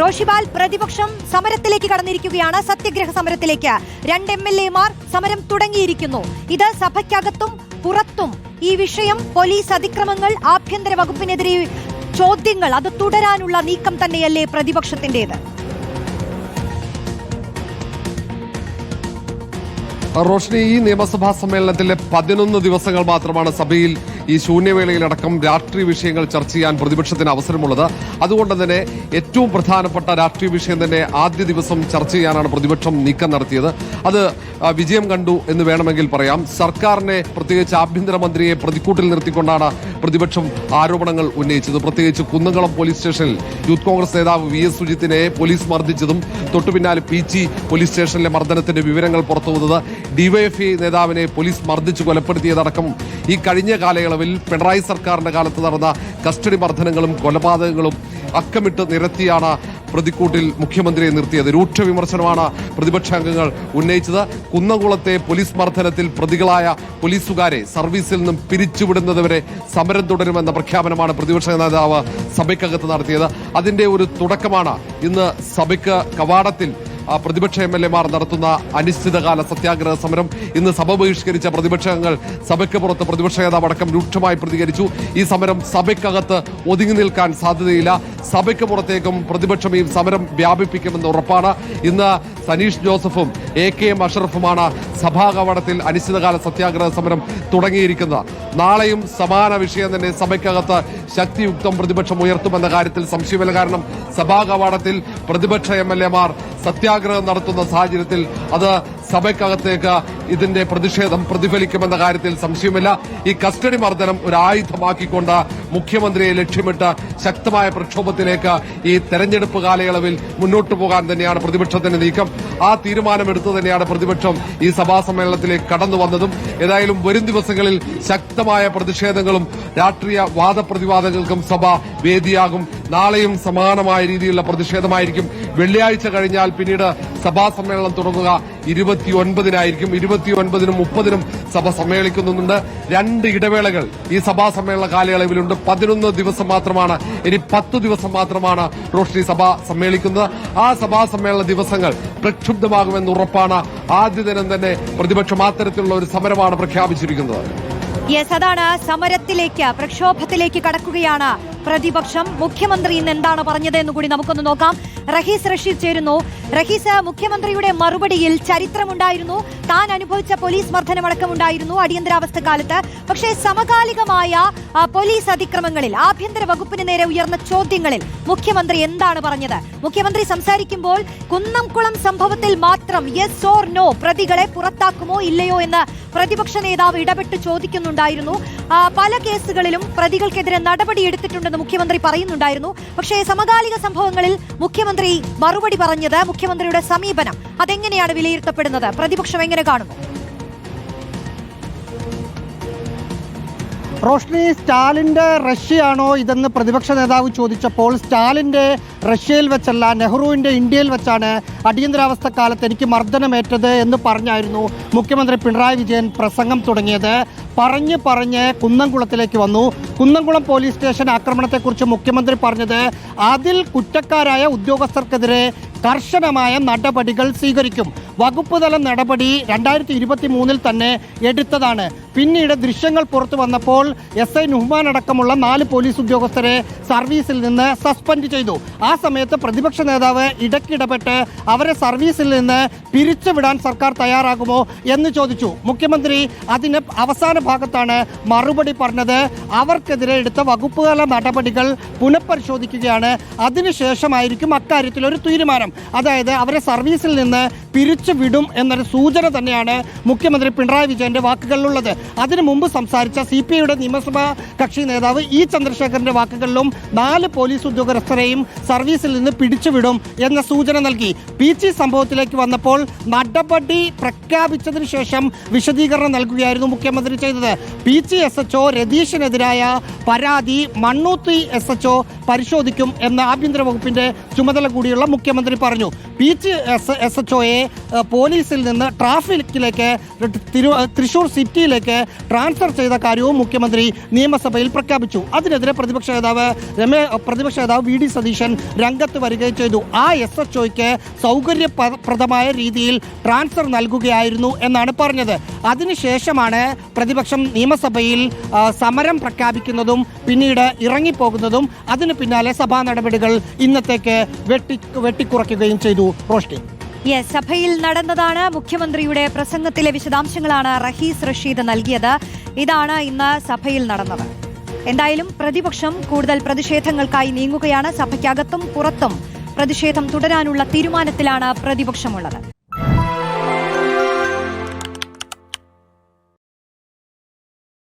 റോഷിബാൽ പ്രതിപക്ഷം സമരത്തിലേക്ക് കടന്നിരിക്കുകയാണ്. സത്യഗ്രഹ സമരത്തിലേക്ക് രണ്ട് എം എൽ എമാർ സമരം തുടങ്ങിയിരിക്കുന്നു. ഇത് സഭയ്ക്കകത്തും പുറത്തും ഈ വിഷയം പോലീസ് അതിക്രമങ്ങൾ ആഭ്യന്തര വകുപ്പിനെതിരെ ചോദ്യങ്ങൾ അത് തുടരാനുള്ള നീക്കം തന്നെയല്ലേ പ്രതിപക്ഷത്തിന്റേത് റോഷ്നി ഈ നിയമസഭാ സമ്മേളനത്തിലെ പതിനൊന്ന് ദിവസങ്ങൾ മാത്രമാണ് സഭയിൽ ഈ ശൂന്യവേളയിലടക്കം രാഷ്ട്രീയ വിഷയങ്ങൾ ചർച്ച ചെയ്യാൻ പ്രതിപക്ഷത്തിന് അവസരമുള്ളത്. അതുകൊണ്ട് തന്നെ ഏറ്റവും പ്രധാനപ്പെട്ട രാഷ്ട്രീയ വിഷയം തന്നെ ആദ്യ ദിവസം ചർച്ച ചെയ്യാനാണ് പ്രതിപക്ഷം നീക്കം നടത്തിയത്. അത് വിജയം കണ്ടു എന്ന് വേണമെങ്കിൽ പറയാം. സർക്കാരിനെ പ്രത്യേകിച്ച് ആഭ്യന്തരമന്ത്രിയെ പ്രതിക്കൂട്ടിൽ നിർത്തിക്കൊണ്ടാണ് പ്രതിപക്ഷം ആരോപണങ്ങൾ ഉന്നയിച്ചത്. പ്രത്യേകിച്ച് കുന്നംകുളം പോലീസ് സ്റ്റേഷനിൽ യൂത്ത് കോൺഗ്രസ് നേതാവ് വി എസ് സുജിത്തിനെ പോലീസ് മർദ്ദിച്ചതും തൊട്ടുപിന്നാലെ പി ജി പോലീസ് സ്റ്റേഷനിലെ മർദ്ദനത്തിന്റെ വിവരങ്ങൾ പുറത്തുവന്നത് ഡിവൈഎഫ്ഐ നേതാവിനെ പോലീസ് മർദ്ദിച്ച് കൊലപ്പെടുത്തിയതടക്കം ഈ കഴിഞ്ഞ കാലയളവിൽ പിണറായി സർക്കാരിന്റെ കാലത്ത് നടന്ന കസ്റ്റഡി മർദ്ദനങ്ങളും കൊലപാതകങ്ങളും അക്കമിട്ട് നിരത്തിയാണ് പ്രതിക്കൂട്ടിൽ മുഖ്യമന്ത്രിയെ നിർത്തിയത്. രൂക്ഷ വിമർശനമാണ് പ്രതിപക്ഷാംഗങ്ങൾ ഉന്നയിച്ചത്. കുന്നംകുളത്തെ പോലീസ് മർദ്ദനത്തിൽ പ്രതികളായ പോലീസുകാരെ സർവീസിൽ നിന്നും പിരിച്ചുവിടുന്നതുവരെ സമരം തുടരുമെന്ന പ്രഖ്യാപനമാണ് പ്രതിപക്ഷ നേതാവ് സഭയ്ക്കകത്ത് നടത്തിയത്. അതിന്റെ ഒരു തുടക്കമാണ് ഇന്ന് സഭയ്ക്ക് കവാടത്തിൽ പ്രതിപക്ഷ എം എൽ എമാർ നടത്തുന്ന അനിശ്ചിതകാല സത്യാഗ്രഹ സമരം. ഇന്ന് സഭ ബഹിഷ്കരിച്ച പ്രതിപക്ഷങ്ങൾ സഭയ്ക്ക് പുറത്ത് പ്രതിപക്ഷ നേതാവ് അടക്കം രൂക്ഷമായി പ്രതികരിച്ചു. ഈ സമരം സഭയ്ക്കകത്ത് ഒതുങ്ങി നിൽക്കാൻ സാധ്യതയില്ല. സഭയ്ക്ക് പുറത്തേക്കും പ്രതിപക്ഷം ഈ സമരം വ്യാപിപ്പിക്കുമെന്ന് ഉറപ്പാണ്. ഇന്ന് സനീഷ് ജോസഫും എ കെ എം അഷറഫുമാണ് സഭാ അനിശ്ചിതകാല സത്യാഗ്രഹ സമരം തുടങ്ങിയിരിക്കുന്നത്. നാളെയും സമാന വിഷയം തന്നെ സഭയ്ക്കകത്ത് ശക്തിയുക്തം പ്രതിപക്ഷം ഉയർത്തുമെന്ന കാര്യത്തിൽ സംശയമില്ല. കാരണം സഭാ കവാടത്തിൽ പ്രതിപക്ഷ എം എൽ എമാർ സത്യാഗ്രഹം നടത്തുന്ന സാഹചര്യത്തിൽ അത് സഭയ്ക്കകത്തേക്ക് ഇതിന്റെ പ്രതിഷേധം പ്രതിഫലിക്കുമെന്ന കാര്യത്തിൽ സംശയമില്ല ഈ കസ്റ്റഡി മർദ്ദനം ഒരു ആയുധമാക്കിക്കൊണ്ട് മുഖ്യമന്ത്രിയെ ലക്ഷ്യമിട്ട് ശക്തമായ പ്രക്ഷോഭത്തിലേക്ക് ഈ തെരഞ്ഞെടുപ്പ് കാലയളവിൽ മുന്നോട്ടു പോകാൻ തന്നെയാണ് പ്രതിപക്ഷത്തിന്റെ നീക്കം. ആ തീരുമാനമെടുത്തു തന്നെയാണ് പ്രതിപക്ഷം ഈ സഭാ സമ്മേളനത്തിലേക്ക് കടന്നു വന്നതും. ഏതായാലും വരും ദിവസങ്ങളിൽ ശക്തമായ പ്രതിഷേധങ്ങളും രാഷ്ട്രീയ വാദപ്രതിവാദങ്ങൾക്കും സഭ വേദിയാകും. നാളെയും സമാനമായ രീതിയിലുള്ള പ്രതിഷേധമായിരിക്കും. വെള്ളിയാഴ്ച കഴിഞ്ഞാൽ പിന്നീട് സഭാ സമ്മേളനം തുടങ്ങുക. ഇരുപത്തിയൊൻപതിനായിരിക്കും. ഇരുപത്തിയൊൻപതിനും മുപ്പതിനും സഭ സമ്മേളിക്കുന്നുണ്ട്. രണ്ട് ഇടവേളകൾ ഈ സഭാ സമ്മേളന കാലയളവിലുണ്ട്. പതിനൊന്ന് ദിവസം മാത്രമാണ് ഇനി പത്ത് ദിവസം മാത്രമാണ് റോഷ്നി സഭ സമ്മേളിക്കുന്നത്. ആ സഭാ സമ്മേളന ദിവസങ്ങൾ പ്രക്ഷുബ്ധമാകുമെന്ന് ഉറപ്പാണ്. ആദ്യ ദിനം തന്നെ പ്രതിപക്ഷം അത്തരത്തിലുള്ള ഒരു സമരമാണ് പ്രഖ്യാപിച്ചിരിക്കുന്നത്. യെസ് അതാണ് സമരത്തിലേക്ക് പ്രക്ഷോഭത്തിലേക്ക് കടക്കുകയാണ് പ്രതിപക്ഷം മുഖ്യമന്ത്രി ഇന്ന് എന്താണ് പറഞ്ഞത് എന്ന് കൂടി നമുക്കൊന്ന് നോക്കാം. റഹീസ് റഷീദ് ചേരുന്നു. റഹീസ് മുഖ്യമന്ത്രിയുടെ മറുപടിയിൽ ചരിത്രമുണ്ടായിരുന്നു. താൻ അനുഭവിച്ച പോലീസ് മർദ്ദനമടക്കം ഉണ്ടായിരുന്നു അടിയന്തരാവസ്ഥ കാലത്ത് പക്ഷേ സമകാലികമായ പോലീസ് അതിക്രമങ്ങളിൽ ആഭ്യന്തര വകുപ്പിന് നേരെ ഉയർന്ന ചോദ്യങ്ങളിൽ മുഖ്യമന്ത്രി എന്താണ് പറഞ്ഞത്? മുഖ്യമന്ത്രി സംസാരിക്കുമ്പോൾ കുന്നംകുളം സംഭവത്തിൽ മാത്രം യെസ് ഓർ നോ പ്രതികളെ പുറത്താക്കുമോ ഇല്ലയോ എന്ന് പ്രതിപക്ഷ നേതാവ് ഇടപെട്ട് ചോദിക്കുന്നുണ്ടായിരുന്നു. പല കേസുകളിലും പ്രതികൾക്കെതിരെ നടപടിയെടുത്തിട്ടുണ്ടെന്ന് മുഖ്യമന്ത്രി പറയുന്നുണ്ടായിരുന്നു. പക്ഷേ സമകാലിക സംഭവങ്ങളിൽ മുഖ്യമന്ത്രി മറുപടി പറഞ്ഞത് മുഖ്യമന്ത്രിയുടെ സമീപനം. അതെങ്ങനെയാണ് വിലയിരുത്തപ്പെടുന്നത്? പ്രതിപക്ഷം എങ്ങനെ കാണുന്നു? റോഷ്നി സ്റ്റാലിന്റെ റഷ്യയാണോ ഇതെന്ന് പ്രതിപക്ഷ നേതാവ് ചോദിച്ചപ്പോൾ സ്റ്റാലിന്റെ റഷ്യയിൽ വെച്ചല്ല നെഹ്റുവിന്റെ ഇന്ത്യയിൽ വെച്ചാണ് അടിയന്തരാവസ്ഥ കാലത്ത് എനിക്ക് മർദ്ദനമേറ്റത് എന്ന് പറഞ്ഞായിരുന്നു മുഖ്യമന്ത്രി പിണറായി വിജയൻ പ്രസംഗം തുടങ്ങിയത്. പറഞ്ഞ് പറഞ്ഞ് കുന്നംകുളത്തിലേക്ക് വന്നു. കുന്നംകുളം പോലീസ് സ്റ്റേഷൻ ആക്രമണത്തെക്കുറിച്ച് മുഖ്യമന്ത്രി പറഞ്ഞത് അതിൽ കുറ്റക്കാരായ ഉദ്യോഗസ്ഥർക്കെതിരെ കർശനമായ നടപടികൾ സ്വീകരിക്കും. വകുപ്പ് തല നടപടി രണ്ടായിരത്തി ഇരുപത്തി മൂന്നിൽ തന്നെ എടുത്തതാണ്. പിന്നീട് ദൃശ്യങ്ങൾ പുറത്തു വന്നപ്പോൾ എസ് ഐ നുഹ്മാൻ അടക്കമുള്ള നാല് പോലീസ് ഉദ്യോഗസ്ഥരെ സർവീസിൽ നിന്ന് സസ്പെൻഡ് ചെയ്തു. ആ സമയത്ത് പ്രതിപക്ഷ നേതാവ് ഇടയ്ക്കിടപെട്ട് അവരെ സർവീസിൽ നിന്ന് പിരിച്ചുവിടാൻ സർക്കാർ തയ്യാറാകുമോ എന്ന് ചോദിച്ചു. മുഖ്യമന്ത്രി അതിന് അവസാന ഭാഗത്താണ് മറുപടി പറഞ്ഞത്. അവർക്കെതിരെ എടുത്ത വകുപ്പുതല നടപടികൾ പുനഃപരിശോധിക്കുകയാണ്. അതിനുശേഷമായിരിക്കും അക്കാര്യത്തിൽ ഒരു തീരുമാനം. അതായത് അവരെ സർവീസിൽ നിന്ന് പിരിച്ചു വിടും എന്നൊരു സൂചന തന്നെയാണ് മുഖ്യമന്ത്രി പിണറായി വിജയന്റെ വാക്കുകളിലുള്ളത്. അതിനു മുമ്പ് സംസാരിച്ച സി പി ഐയുടെ നിയമസഭാ കക്ഷി നേതാവ് ഇ ചന്ദ്രശേഖരന്റെ വാക്കുകളിലും നാല് പോലീസ് ഉദ്യോഗസ്ഥരെയും സർവീസിൽ നിന്ന് പിടിച്ചുവിടും എന്ന സൂചന നൽകി. പി ജി സംഭവത്തിലേക്ക് വന്നപ്പോൾ നടപടി പ്രഖ്യാപിച്ചതിന് ശേഷം വിശദീകരണം നൽകുകയായിരുന്നു മുഖ്യമന്ത്രി ചെയ്തത്. P G S H O രതീഷിനെതിരായ പരാതി മണ്ണൂത്തി എസ് എച്ച് ഒ പരിശോധിക്കും എന്ന് ആഭ്യന്തര വകുപ്പിന്റെ ചുമതല കൂടിയുള്ള മുഖ്യമന്ത്രി പറഞ്ഞു. പീച്ച് എസ് എസ് എച്ച് ഒയെ പോലീസിൽ നിന്ന് ട്രാഫിക്കിലേക്ക് തിരു തൃശൂർ സിറ്റിയിലേക്ക് ട്രാൻസ്ഫർ ചെയ്ത കാര്യവും മുഖ്യമന്ത്രി നിയമസഭയിൽ പ്രഖ്യാപിച്ചു. അതിനെതിരെ പ്രതിപക്ഷ നേതാവ് രമേ പ്രതിപക്ഷ നേതാവ് വി ഡി സതീശൻ രംഗത്ത് വരികയും ചെയ്തു. ആ എസ് എച്ച് ഒയ്ക്ക് സൗകര്യപ്രദമായ രീതിയിൽ ട്രാൻസ്ഫർ നൽകുകയായിരുന്നു എന്നാണ് പറഞ്ഞത്. അതിനുശേഷമാണ് പ്രതിപക്ഷം നിയമസഭയിൽ സമരം പ്രഖ്യാപിക്കുന്നതും പിന്നീട് ഇറങ്ങിപ്പോകുന്നതും അതിന് പിന്നാലെ സഭാ നടപടികൾ ഇന്നത്തേക്ക് വെട്ടി വെട്ടിക്കുറയ്ക്കുകയും ചെയ്തു. റോഷ്ടി. യെസ് സഭയിൽ നടന്നതാണ് മുഖ്യമന്ത്രിയുടെ പ്രസംഗത്തിലെ വിശദാംശങ്ങളാണ് റഹീസ് റഷീദ് നൽകിയത്. ഇതാണ് ഇന്ന് സഭയിൽ നടന്നത്. എന്തായാലും പ്രതിപക്ഷം കൂടുതൽ പ്രതിഷേധങ്ങൾക്കായി നീങ്ങുകയാണ്. സഭയ്ക്കകത്തും പുറത്തും പ്രതിഷേധം തുടരാനുള്ള തീരുമാനത്തിലാണ് പ്രതിപക്ഷമുള്ളത്.